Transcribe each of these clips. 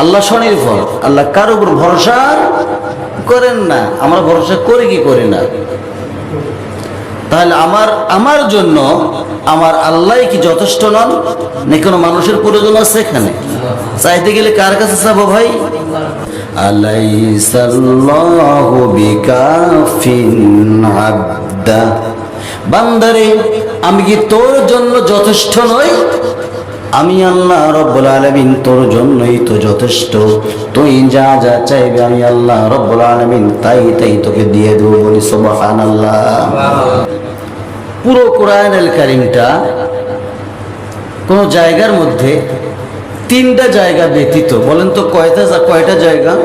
আল্লাহ স্বনির্ভর। আল্লাহ কার উপর ভরসা করেন না। আমরা ভরসা করি কি করি না? তাহলে আমার আমার জন্য আমার আল্লাহ কি যথেষ্ট নন? না কোনো মানুষের প্রয়োজন আছে এখানে? চাইতে গেলে কার কাছে চাবো ভাই? আলাইসাল্লাহু বান্দারে, আমি কি তোর জন্য যথেষ্ট নই? আমি আল্লাহ রব্বুল আলমিন তোর জন্যই তো যথেষ্ট। তুই যা যা চাইবে আমি আল্লাহ রব্বুল আলমিন তাই তাই তোকে দিয়ে দেবো বলি সোবাহান আল্লাহ পুরো কোরআন আল কারিমটা কোন জায়গার মধ্যে তিনটা জায়গা ব্যতীত, বলেন তো কয়টা কয়টা জায়গা?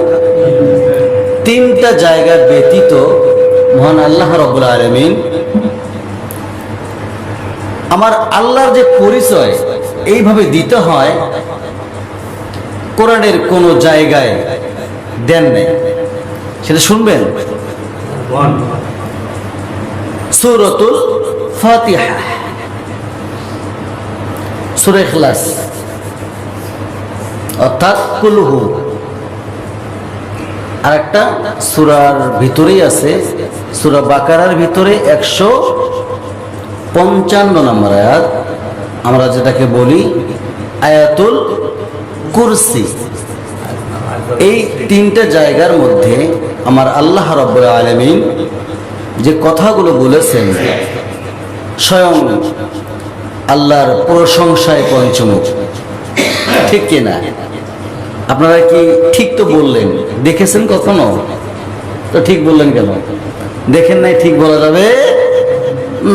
তিনটা জায়গা ব্যতীত মহান আল্লাহ রব্বুল আলমিন আমার আল্লাহর যে পরিচয় এইভাবে দিতে হয়, কোরআনের কোন জায়গায় দেন নেই। সেটা শুনবেন? সূরাতুল ফাতিহা। সূরা ইখলাস। অর্থাৎ কুলহু। আর একটা সূরার ভিতরেই আছে, সূরা বাকারার ভিতরে একশো পঞ্চান্ন নম্বর আয়াত, আমরা যেটাকে বলি আয়াতুল কুরসি। এই তিনটা জায়গার মধ্যে আমার আল্লাহ রব্বুল আলমিন যে কথাগুলো বলেছেন, স্বয়ং আল্লাহর প্রশংসায় পঞ্চমুখ। ঠিক কিনা আপনারা কি ঠিক তো বললেন? দেখেছেন কখনো? তো ঠিক বললেন কেন? দেখেন নাই, ঠিক বলা যাবে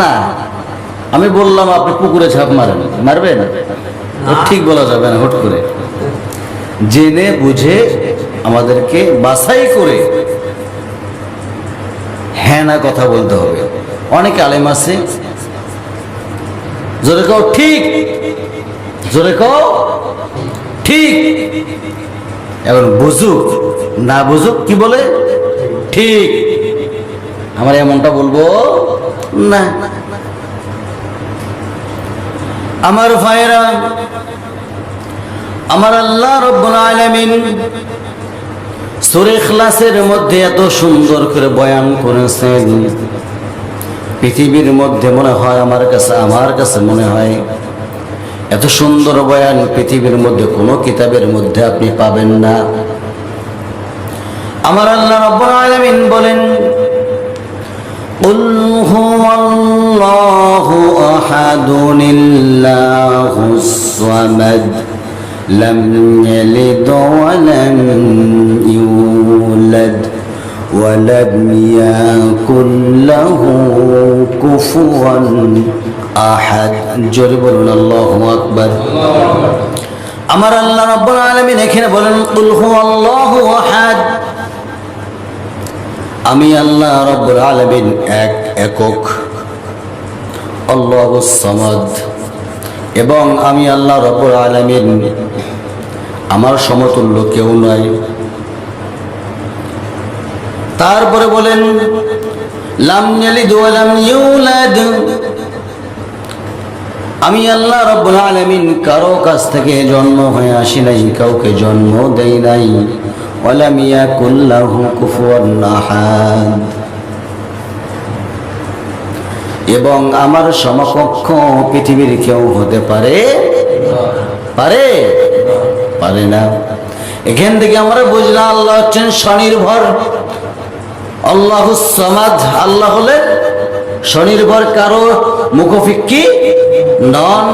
না। আমি বললাম, আপনি পুকুরে ঝাঁপ মারেন। তো ঠিক বলা যাবে না, হুট করে। জেনে বুঝে আমাদেরকে বাছাই করে হ্যাঁ না কথা বলতে হবে। অনেক আলেম আছে। জোরে কও, ঠিক। জোরে কও, ঠিক। এখন বুঝুক, না বুঝুক, কি বলে? ঠিক। আমার এমনটা বলব, না। আমার ভাইরা আমার আল্লাহ রব্বুল আলামিন সূরা ইখলাসের মধ্যে এত সুন্দর করে বয়ান করেছেন পৃথিবীর মধ্যে মনে হয় আমার কাছে আমার কাছে মনে হয় এত সুন্দর বয়ান পৃথিবীর মধ্যে কোনো কিতাবের মধ্যে আপনি পাবেন না আমার আল্লাহ রব্বুল আলামিন বলেন قل هو الله أحد الله الصمد لم يلد ولم يولد ولم يكن له كفوا أحد জোরে বলুন আল্লাহু আকবার আমার আল্লাহ রাব্বুল আলামিন এখানে বলেন কুল হুয়াল্লাহু আহাদ আমি আল্লাহ রব্বুল আলামিন এক একক আল্লাহু সামাদ। এবং আমি আল্লাহ রব্বুল আলামিন, আমার সমতুল্য কেউ নয় তারপরে বলেন আমি আল্লাহ রব্বুল আলামিন কারও কাছ থেকে জন্ম হয়ে আসি নাই, কাউকে জন্ম দেই নাই। ওয়ালাম ইয়াকুল লাহু কুফুয়ান আহাদ। এবং আমার সমকক্ষ পৃথিবীর কেউ হতে পারে? পারে? পারে না। এখান থেকে আমরা বুঝলাম আল্লাহ হচ্ছেন স্বনির্ভর। আল্লাহ সমাজ আল্লাহ হলেন স্বনির্ভর, কারও মুখফিক্কি নন।